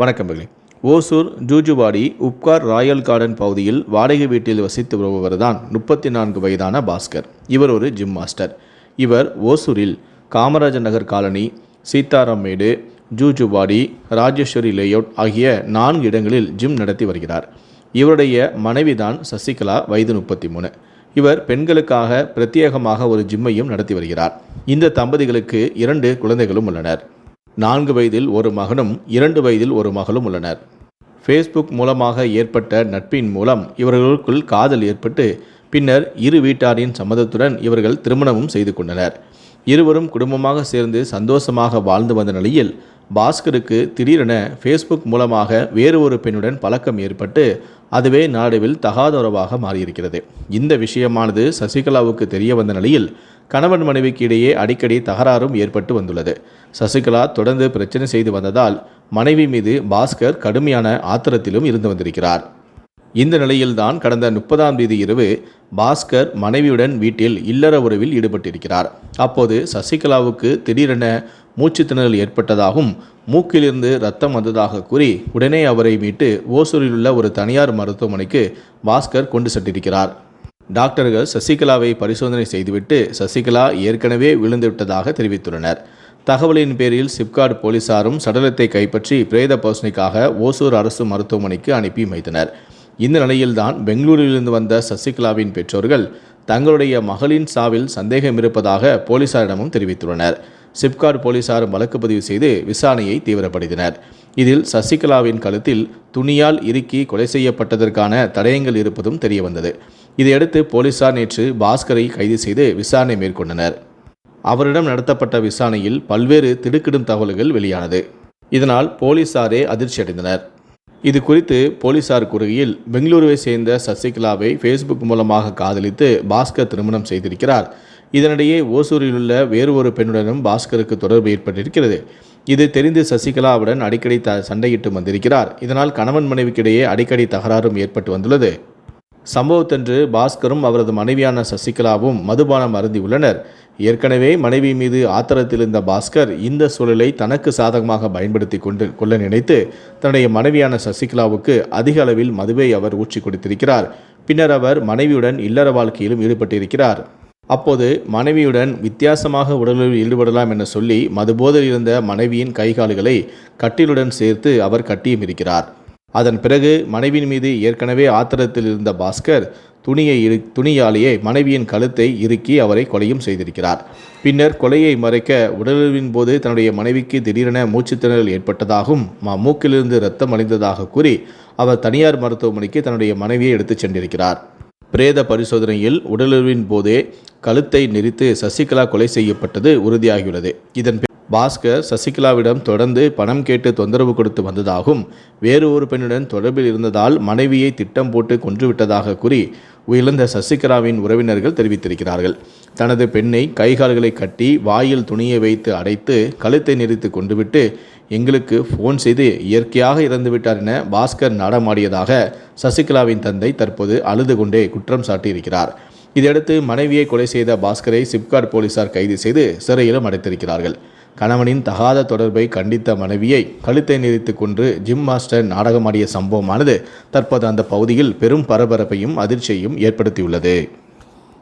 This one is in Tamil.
வணக்கம் மகளே. ஓசூர் ஜூஜுவாடி உப்கார் ராயல் கார்டன் பகுதியில் வாடகை வீட்டில் வசித்து வருபவர் தான் முப்பத்தி நான்கு வயதான பாஸ்கர். இவர் ஒரு ஜிம் மாஸ்டர் இவர் ஓசூரில் காமராஜர் நகர் காலனி சீதாராமேடு ஜூஜுவாடி ராஜேஸ்வரி லேஅவுட் ஆகிய நான்கு இடங்களில் ஜிம் நடத்தி வருகிறார். இவருடைய மனைவிதான் சசிகலா வயது முப்பத்தி மூணு இவர் பெண்களுக்காக பிரத்யேகமாக ஒரு ஜிம்மையும் நடத்தி வருகிறார். இந்த தம்பதிகளுக்கு இரண்டு குழந்தைகளும் உள்ளனர். நான்கு வயதில் ஒரு மகனும் இரண்டு வயதில் ஒரு மகளும் உள்ளனர். ஃபேஸ்புக் மூலமாக ஏற்பட்ட நட்பின் மூலம் இவர்களுக்குள் காதல் ஏற்பட்டு பின்னர் இரு வீட்டாரின் சம்மதத்துடன் இவர்கள் திருமணமும் செய்து கொண்டனர். இருவரும் குடும்பமாக சேர்ந்து சந்தோஷமாக வாழ்ந்து வந்த நிலையில் பாஸ்கருக்கு திடீரென ஃபேஸ்புக் மூலமாக வேறு ஒரு பெண்ணுடன் பழக்கம் ஏற்பட்டு அதுவே நாடுவில் தகாதறவாக மாறியிருக்கிறது. இந்த விஷயமானது சசிகலாவுக்கு தெரிய வந்த நிலையில் கணவன் மனைவிக்கு இடையே அடிக்கடி தகராறும் ஏற்பட்டு வந்துள்ளது. சசிகலா தொடர்ந்து பிரச்சனை செய்து வந்ததால் மனைவி மீது பாஸ்கர் கடுமையான ஆத்திரத்திலும் இருந்து வந்திருக்கிறார். இந்த நிலையில்தான் கடந்த முப்பதாம் தேதி இரவு பாஸ்கர் மனைவியுடன் வீட்டில் இல்லற உறவில் ஈடுபட்டிருக்கிறார். அப்போது சசிகலாவுக்கு திடீரென மூச்சு திணறல் ஏற்பட்டதாகவும் மூக்கிலிருந்து ரத்தம் வந்ததாக கூறி உடனே அவரை மீட்டு ஓசூரில் உள்ள ஒரு தனியார் மருத்துவமனைக்கு பாஸ்கர் கொண்டு சென்றிருக்கிறார். டாக்டர்கள் சசிகலாவை பரிசோதனை செய்துவிட்டு சசிகலா ஏற்கனவே விழுந்துவிட்டதாக தெரிவித்துள்ளனர். தகவலின் பேரில் சிப்காட் போலீசாரும் சடலத்தை கைப்பற்றி பிரேத பரிசோதனைக்காக ஓசூர் அரசு மருத்துவமனைக்கு அனுப்பி வைத்தனர். இந்த நிலையில்தான் பெங்களூரிலிருந்து வந்த சசிகலாவின் பெற்றோர்கள் தங்களுடைய மகளின் சாவில் சந்தேகம் இருப்பதாக போலீசாரிடமும் தெரிவித்துள்ளனர். சிப்காட் போலீசார் வழக்கு பதிவு செய்து விசாரணையை தீவிரப்படுத்தினர். இதில் சசிகலாவின் கழுத்தில் துணியால் இறுக்கி கொலை செய்யப்பட்டதற்கான தடயங்கள் இருப்பதும் தெரியவந்தது. இதையடுத்து போலீசார் நேற்று பாஸ்கரை கைது செய்து விசாரணை மேற்கொண்டனர். அவரிடம் நடத்தப்பட்ட விசாரணையில் பல்வேறு திடுக்கிடும் தகவல்கள் வெளியானது. இதனால் போலீசாரே அதிர்ச்சி அடைந்தனர். இது குறித்து போலீசார் கூறுகையில் பெங்களூருவை சேர்ந்த சசிகலாவை ஃபேஸ்புக் மூலமாக காதலித்து பாஸ்கர் திருமணம் செய்திருக்கிறார். இதனிடையே ஓசூரில் உள்ள வேறு ஒரு பெண்ணுடனும் பாஸ்கருக்கு தொடர்பு ஏற்பட்டிருக்கிறது. இது தெரிந்து சசிகலாவுடன் அடிக்கடி த சண்டையிட்டு வந்திருக்கிறார். இதனால் கணவன் மனைவிக்கிடையே அடிக்கடி தகராறும் ஏற்பட்டு வந்துள்ளது. சம்பவத்தன்று பாஸ்கரும் அவரது மனைவியான சசிகலாவும் மதுபானம் அருந்தியுள்ளனர் ஏற்கனவே மனைவி மீது ஆத்திரத்தில் இருந்த பாஸ்கர் இந்த சூழலை தனக்கு சாதகமாக பயன்படுத்தி கொண்டு கொள்ள நினைத்து தன்னுடைய மனைவியான சசிகலாவுக்கு அதிக அளவில் மதுவை அவர் ஊற்றி கொடுத்திருக்கிறார். பின்னர் அவர் மனைவியுடன் இல்லற வாழ்க்கையிலும் ஈடுபட்டிருக்கிறார். அப்போது மனைவியுடன் வித்தியாசமாக உடலில் ஈடுபடலாம் என சொல்லி மதுபோதில் இருந்த மனைவியின் கைகால்களை கட்டிலுடன் சேர்த்து அவர் கட்டியும் இருக்கிறார். அதன் பிறகு மனைவியின் மீது ஏற்கனவே ஆத்திரத்தில் இருந்த பாஸ்கர் துணியை இரு துணியாலேயே மனைவியின் கழுத்தை இறுக்கி அவரை கொலையும் செய்திருக்கிறார். பின்னர் கொலையை மறைக்க உடலின் போது தன்னுடைய மனைவிக்கு திடீரென மூச்சுத்திணறல் ஏற்பட்டதாகவும் மூக்கிலிருந்து இரத்தம் அழிந்ததாக கூறி அவர் தனியார் மருத்துவமனைக்கு தன்னுடைய மனைவியை எடுத்துச் சென்றிருக்கிறார். பிரேத பரிசோதனையில் உடலுறவின் போதே கழுத்தை நெரித்து சசிகலா கொலை செய்யப்பட்டது உறுதியாகியுள்ளது. இதன் பாஸ்கர் சசிகலாவிடம் தொடர்ந்து பணம் கேட்டு தொந்தரவு கொடுத்து வந்ததாகவும் வேறு ஒரு பெண்ணுடன் தொடர்பில் இருந்ததால் மனைவியை திட்டம் போட்டு கொன்றுவிட்டதாக கூறி உயிர்ந்த சசிகலாவின் உறவினர்கள் தெரிவித்திருக்கிறார்கள். தனது பெண்ணை கைகால்களை கட்டி வாயில் துணியை வைத்து அடைத்து கழுத்தை நெறித்து கொண்டுவிட்டு எங்களுக்கு ஃபோன் செய்து இயற்கையாக இறந்துவிட்டார் என பாஸ்கர் நாடமாடியதாக சசிகலாவின் தந்தை தற்போது அழுது கொண்டே குற்றம் சாட்டியிருக்கிறார். இதையடுத்து மனைவியை கொலை செய்த பாஸ்கரை சிப்காட் போலீசார் கைது செய்து சிறையிலும் அடைத்திருக்கிறார்கள். கணவனின் தகாத தொடர்பை கண்டித்த மனைவியை கழுத்தை நெறித்து கொன்று ஜிம் மாஸ்டர் நாடகமாடிய சம்பவமானது தற்போது அந்த பகுதியில் பெரும் பரபரப்பையும் அதிர்ச்சியையும் ஏற்படுத்தியுள்ளது.